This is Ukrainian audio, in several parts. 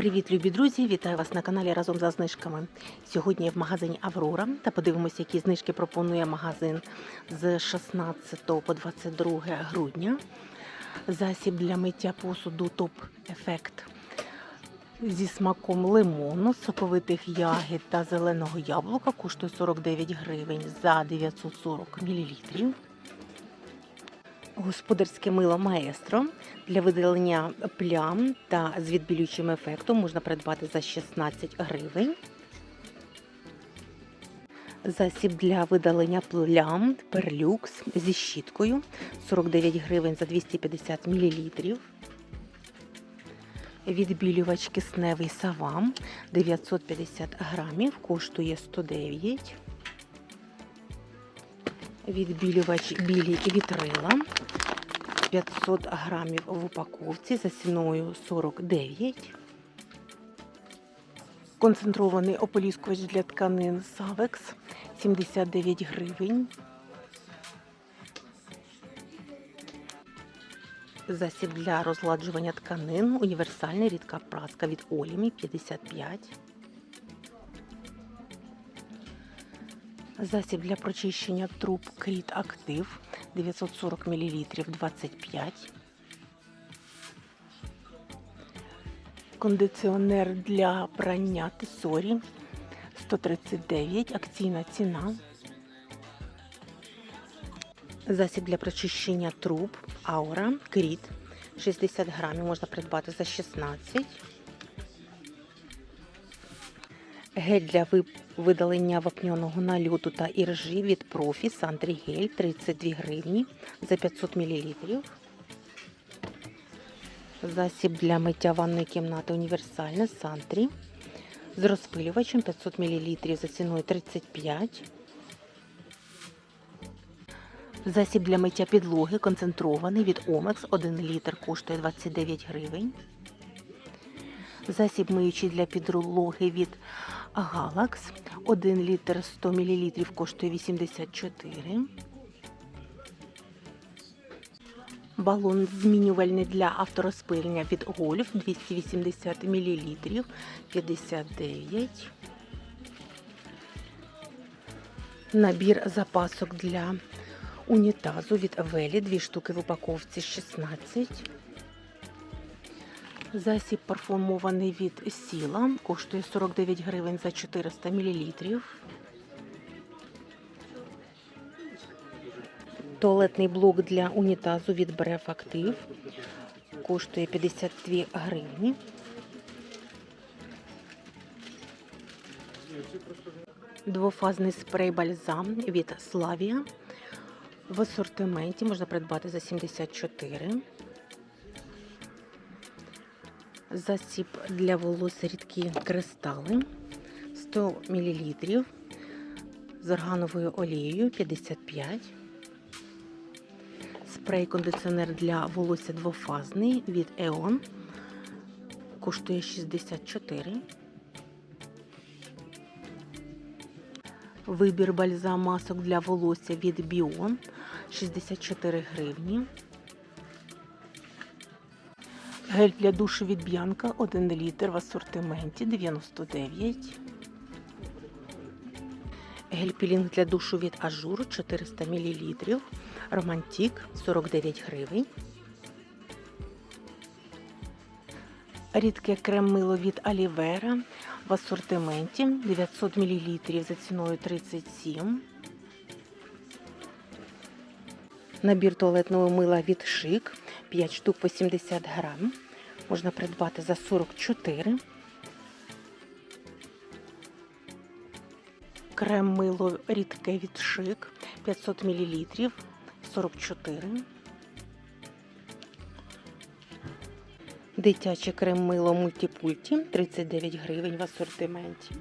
Привіт, любі друзі! Вітаю вас на каналі разом за знижками. Сьогодні я в магазині Аврора та подивимося, які знижки пропонує магазин з 16 по 22 грудня. Засіб для миття посуду Топ Ефект зі смаком лимону, соковитих ягід та зеленого яблука коштує 49 гривень за 940 мл. Господарське мило маестро для видалення плям та з відбілюючим ефектом можна придбати за 16 гривень. Засіб для видалення плям перлюкс зі щіткою 49 гривень за 250 мл. Відбілювач кисневий савам 950 грамів, коштує 109 Відбілювач білі вітрила 500 грамів в упаковці за ціною 49. Концентрований ополіскувач для тканин Савекс 79 гривень. Засіб для розладжування тканин. Універсальна рідка праска від Олімі 55. Засіб для прочищення труб Кріт Актив 940 мл 25. Кондиціонер для прання Тесорі 139. Акційна ціна. Засіб для прочищення труб Аура Кріт 60 грамів можна придбати за 16. Гель для видалення вапняного нальоту та іржі від профі Сантрі-гель 32 гривні за 500 мл. Засіб для миття ванної кімнати універсальне Сантрі з розпилювачем 500 мл за ціною 35 Засіб для миття підлоги концентрований від Омекс 1 літр коштує 29 гривень. Засіб миючий для підлоги від Галакс 1 літр 100 мл коштує 84. Балон змінювальний для авторозпилення від Гольф 280 мл 59. Набір запасок для унітазу від Велі, дві штуки в упаковці 16. Засіб парфумований від Сіла коштує 49 гривень за 400 мл. Туалетний блок для унітазу від Бреф Актив коштує 52 гривні. Двофазний спрей бальзам від Славія. В асортименті можна придбати за 74. Засіб для волосся рідкі кристали 100 мл з органовою олією 55. Спрей-кондиціонер для волосся двофазний від EON коштує 64. Вибір бальзам масок для волосся від Біон 64 гривні. Гель для душу від Б'янка 1 літр в асортименті 99. Гель пілінг для душу від Ажур 400 мл. Романтик 49 гривень. Рідке крем-мило від Алівера в асортименті 900 мл за ціною 37. Набір туалетного мила від Шик 5 штук по 70 грам. Можна придбати за 44. Крем-мило рідке від Шик 500 мл 44. Дитяче крем-мило мультипульті 39 гривень в асортименті.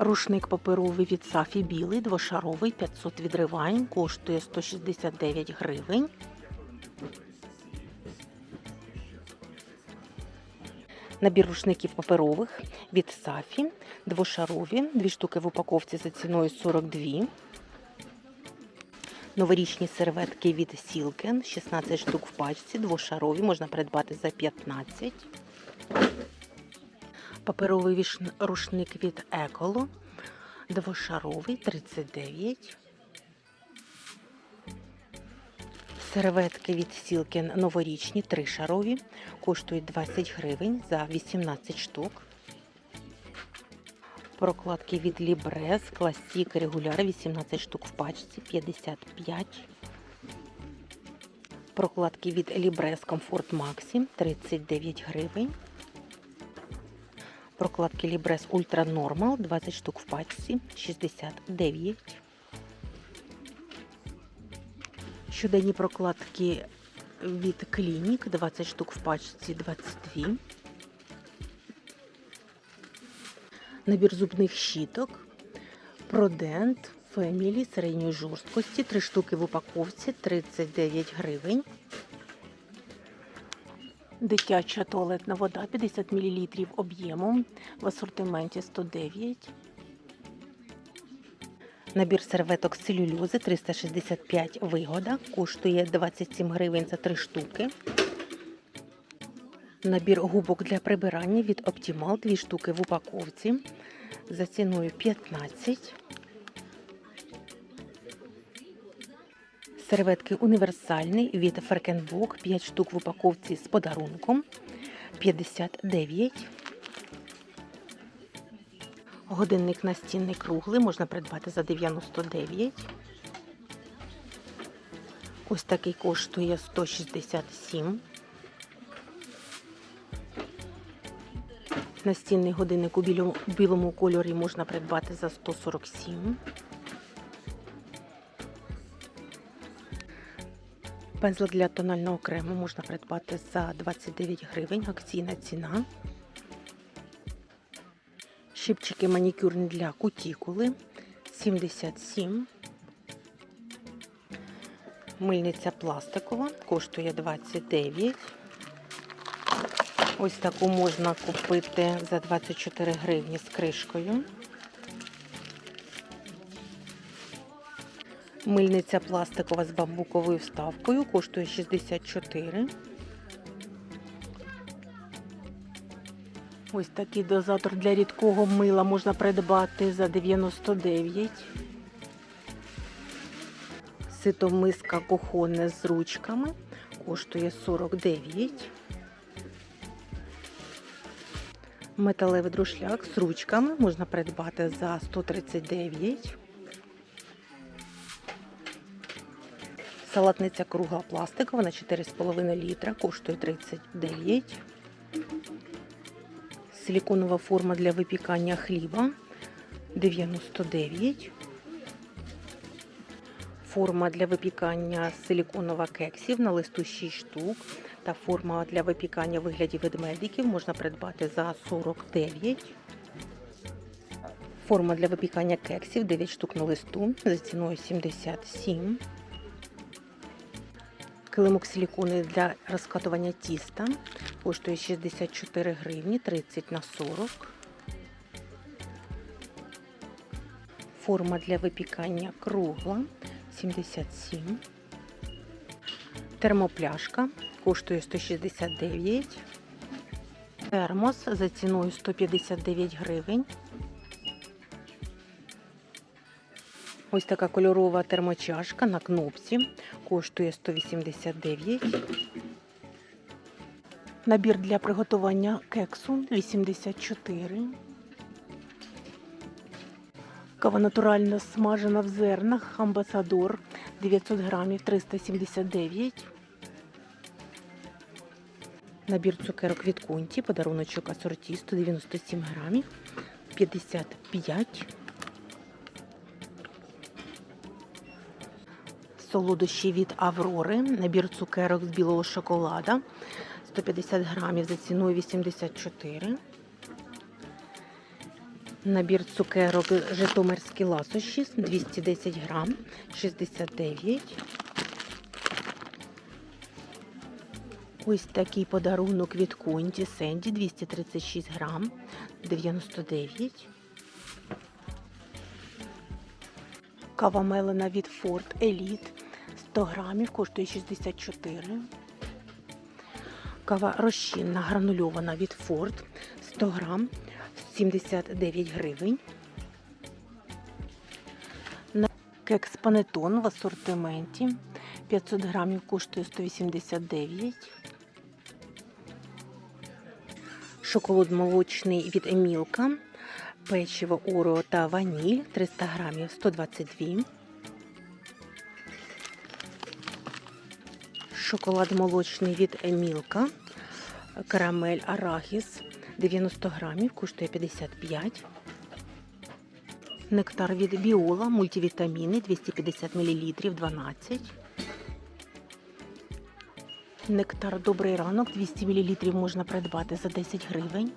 Рушник паперовий від Сафі білий, двошаровий, 500 відривань, коштує 169 гривень. Набір рушників паперових від Сафі, двошарові, дві штуки в упаковці за ціною 42. Новорічні серветки від Сілкен, 16 штук в пачці, двошарові, можна придбати за 15. Паперовий рушник від Еколо, двошаровий, 39. Серветки від Сілкен новорічні, тришарові, коштують 20 гривень за 18 штук. Прокладки від Лібрес, Класік, регуляр, 18 штук в пачці, 55. Прокладки від Лібрес Комфорт Максі, 39 гривень. Прокладки Лібрес Ультра Нормал, 20 штук в пачці, 69. Щоденні прокладки від Клінік, 20 штук в пачці, 22. Набір зубних щіток. Продент Фемілі середньої жорсткості. 3 штуки в упаковці 39 гривень. Дитяча туалетна вода 50 мл об'ємом в асортименті 109. Набір серветок з целюльози 365 вигода. Коштує 27 гривень за 3 штуки. Набір губок для прибирання від Optimal 2 штуки в упаковці за ціною 15. Серветки універсальні від Феркенбок 5 штук в упаковці з подарунком 59. Годинник настінний круглий можна придбати за 99. Ось такий коштує 167. Настінний годинник у білому кольорі можна придбати за 147. Пензлик для тонального крему можна придбати за 29 гривень. Акційна ціна. Щипчики манікюрні для кутікули 77. Мильниця пластикова коштує 29. Ось таку можна купити за 24 гривні з кришкою. Мильниця пластикова з бамбуковою вставкою коштує 64. Ось такий дозатор для рідкого мила можна придбати за 99. Ситомиска кухонне з ручками коштує 49. Металевий друшляк з ручками можна придбати за 139. Салатниця кругла пластикова на 4,5 літра коштує 39. Силіконова форма для випікання хліба 99. Форма для випікання силіконова кексів на листу 6 штук. Та форма для випікання вигляді ведмедиків можна придбати за 49. Форма для випікання кексів 9 штук на листу за ціною 77. Килимок силікони для розкатування тіста коштує 64 гривні 30 на 40. Форма для випікання кругла 77. Термопляшка коштує 169. Термос за ціною 159 гривень. Ось така кольорова термочашка на кнопці коштує 189. Набір для приготування кексу 84. Кава натурально смажена в зернах. Амбасадор 900 грамів 379. Набір цукерок від Конті, подаруночок асорті 197 грамів 55. Солодощі від Аврори, набір цукерок з білого шоколада 150 грамів за ціною 84. Набір цукерок Житомирські ласощі 210 грам 69. Ось такий подарунок від Конті Сенді 236 грам 99. Кава мелена від Ford Elite 100 грамів коштує 64. Кава розчинна гранульована від Ford 100 грам 79 гривень. Кекс панетон в асортименті 500 грамів коштує 189. Шоколад молочний від Емілка, печиво Орео та ваніль 300 грамів 122. Шоколад молочний від Емілка, карамель арахіс 90 грамів, коштує 55. Нектар від Біола, мультивітаміни 250 мл 12. Нектар Добрий ранок 200 мл можна придбати за 10 гривень.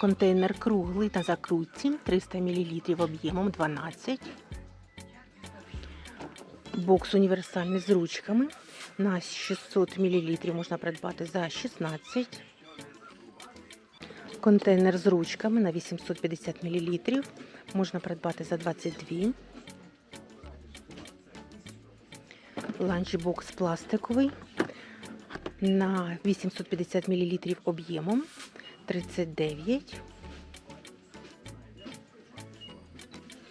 Контейнер круглий на закрутці 300 мл об'ємом 12. Бокс універсальний з ручками на 600 мл можна придбати за 16. Контейнер з ручками на 850 мл можна придбати за 22. Ланчбокс пластиковий на 850 мл об'ємом 39.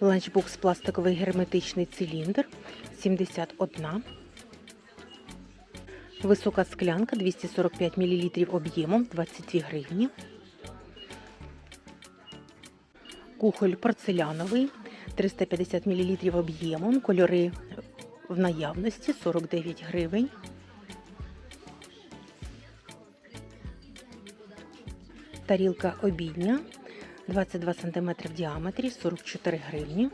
Ланчбокс пластиковий герметичний циліндр 71. Висока склянка 245 мл об'ємом 22 гривні. Кухоль порцеляновий 350 мл об'ємом. Кольори в наявності 49 гривень. Тарілка обідня 22 см в діаметрі 44 гривні.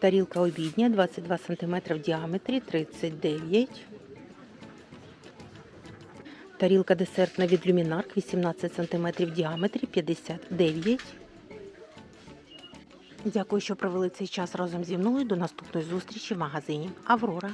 Тарілка обідня 22 см в діаметрі 39. Тарілка десертна від люмінарк 18 см в діаметрі 59. Дякую, що провели цей час разом зі мною. До наступної зустрічі в магазині Аврора.